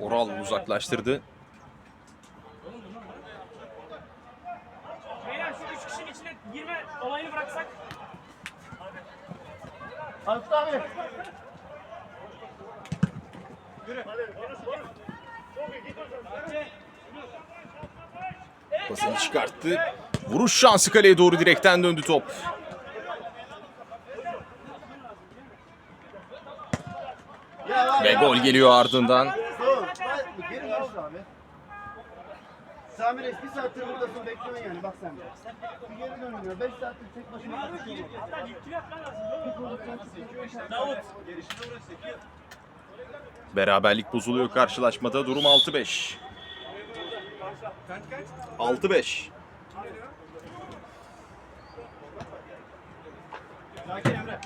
Oral uzaklaştırdı. Beyler şu üç kişinin içine girme olayını bıraksak. Aykut abi. Pasını çıkarttı. Vuruş şansı kaleye doğru direkten döndü top. Ya abi. Ve gol geliyor ardından. Dur. Bak, Geri ver şu abi. Sami Reis bir saattir buradasın bekliyorsun yani bak sen de. Bir geri dönün ya. 5 saattir tek başına bakıyorsun. Hatta dipkili atman lazım. Davut. Beraberlik bozuluyor karşılaşmada. Durum 6-5. 6-5. Hadi bak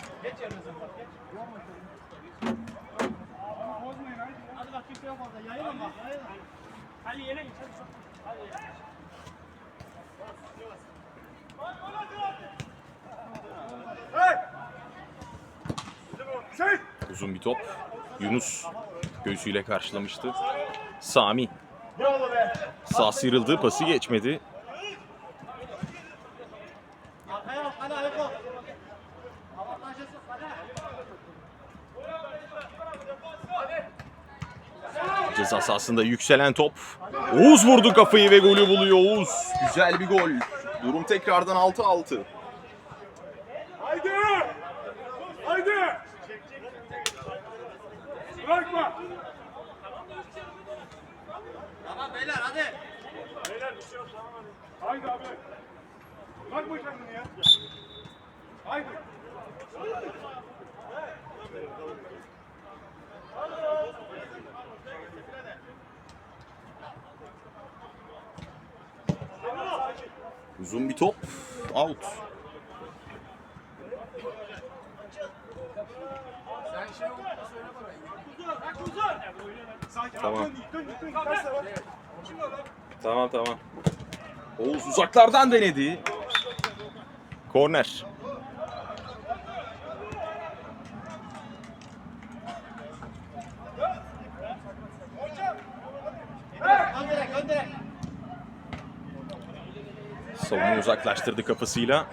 kimse yok orada. Yayılın bak. Yayılın. Hadi yere git. Hadi çok. Hadi. Uzun bir top. Yunus göğsüyle karşılamıştı. Sami sağ sıyrıldı. Pası geçmedi. Arkaya bak hadi Aykut. Avantajı sok hadi. Ceza sahasında yükselen top. Oğuz vurdu kafayı ve golü buluyor Oğuz. Güzel bir gol. Durum tekrardan 6-6. Haydi! Haydi! Bırakma! Tamam beyler hadi. Beyler bir şey yok tamam hadi. Haydi abi. Bırakma kendini ya. Haydi. Uzun bir top. Out. Tamam. Tamam tamam. Oğuz uzaklardan denedi. Korner. Gönderek gönderek. Savunma uzaklaştırdı kafasıyla.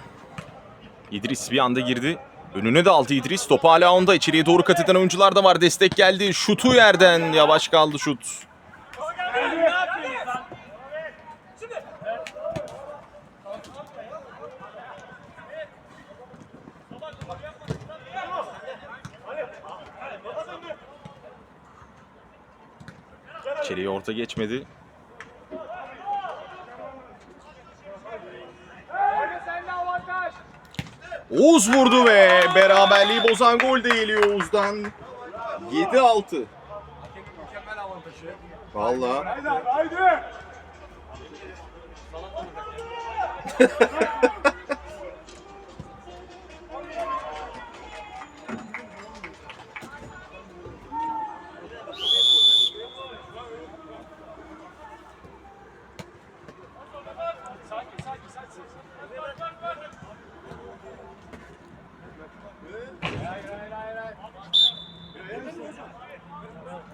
İdris bir anda girdi. Önüne de aldı İdris. Top hala onda. İçeriye doğru kat eden oyuncular da var. Destek geldi. Şutu yerden. Yavaş kaldı şut. İçeriye orta geçmedi. Oğuz vurdu ve beraberliği bozan gol de geliyor Oğuz'dan. 7-6. Vallahi Haydi abi haydi!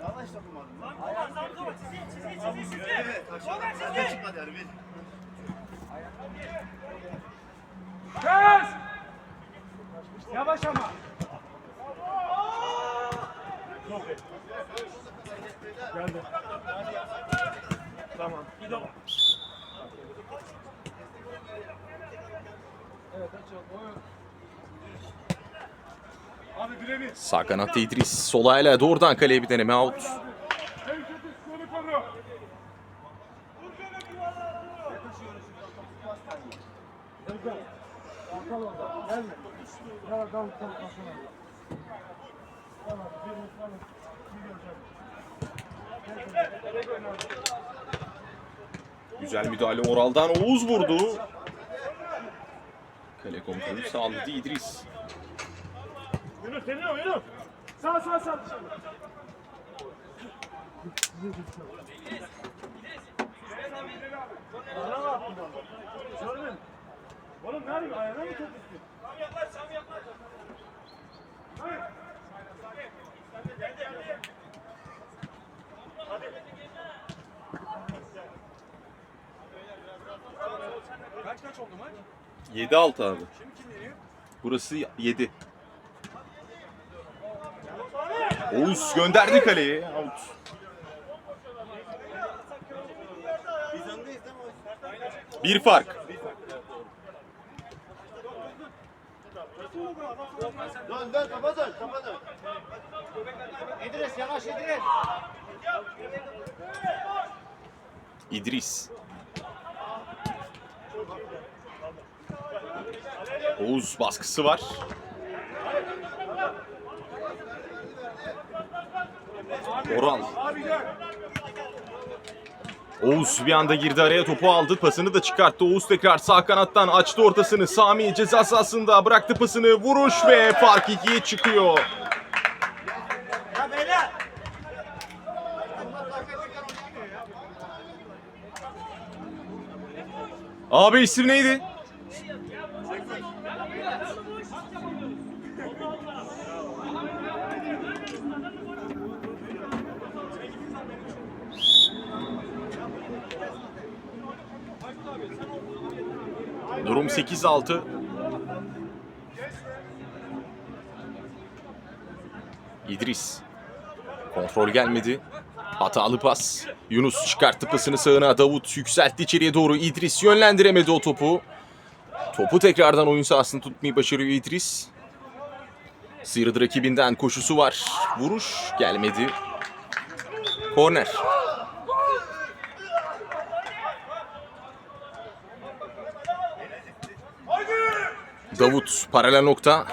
Yanlış dokunmadın. Çizgi çizgi çizgi. Evet. Kaçırma. Çıkmadı yani. bir. Kes! Yavaş ama. Geldi. Tamam. Abi birebir. Sağ kanatta İdris. Sol ayağıyla doğrudan kaleye bir deneme out. Güzel müdahale Oral'dan. Oğuz vurdu. Kale kontrolü sağladı İdris. Yunus deniyor Yunus. Sağ sağ sağ. Oğlum nerede? Ayağına mı düştü? Tam yaklaş, tam yaklaş. 7-6 abi. Burası 7. Oğuz gönderdi kaleye. Out. Bir fark. Dön dön topa dön topa dön. İdris yavaş İdris. İdris. Oğuz baskısı var. Oral. Oğuz bir anda girdi araya topu aldı. Pasını da çıkarttı. Oğuz tekrar sağ kanattan açtı ortasını. Sami ceza sahasında bıraktı pasını. Vuruş ve fark ikiye çıkıyor. Abi isim neydi? Durum 8-6. İdris. Kontrol gelmedi. Hatalı pas. Yunus çıkarttı pasını sağına. Davut yükseltti içeriye doğru. İdris yönlendiremedi o topu. Topu tekrardan oyun sahasını tutmayı başarıyor İdris. Sıyrıldı rakibinden koşusu var. Vuruş gelmedi. Korner. Davut paralel nokta.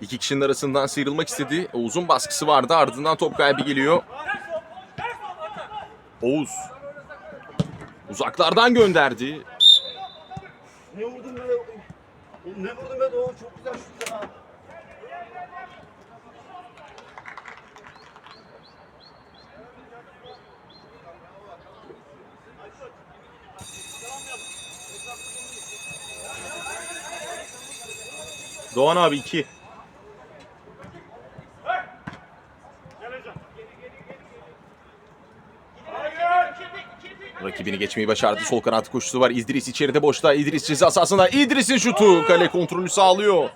İki kişinin arasından sıyrılmak istedi. Oğuz'un baskısı vardı. Ardından top kaybı geliyor. Oğuz. Uzaklardan gönderdi. Ne vurdun be? Ne vurdun be Doğu? Çok güzel şut ya. Doğan abi 2. Rakibini geçmeyi başardı. Sol kanat koşusu var. İdris içeride boşta. İdris ceza sahasında. İdris'in şutu. Kale kontrolü sağlıyor.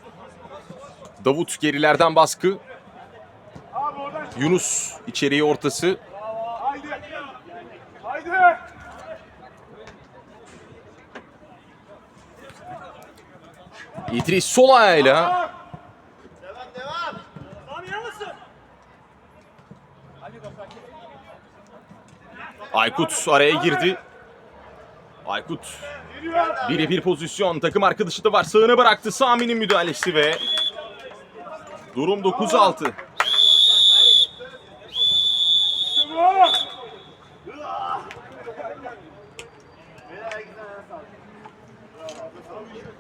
Davut gerilerden baskı. Yunus içeriye ortası. Haydi. Haydi. İdris sol ayağıyla. Devam devam. Aykut araya girdi. Aykut birebir pozisyon. Takım arkadaşı da var. Sağına bıraktı. Sami'nin müdahalesi ve durum 9-6.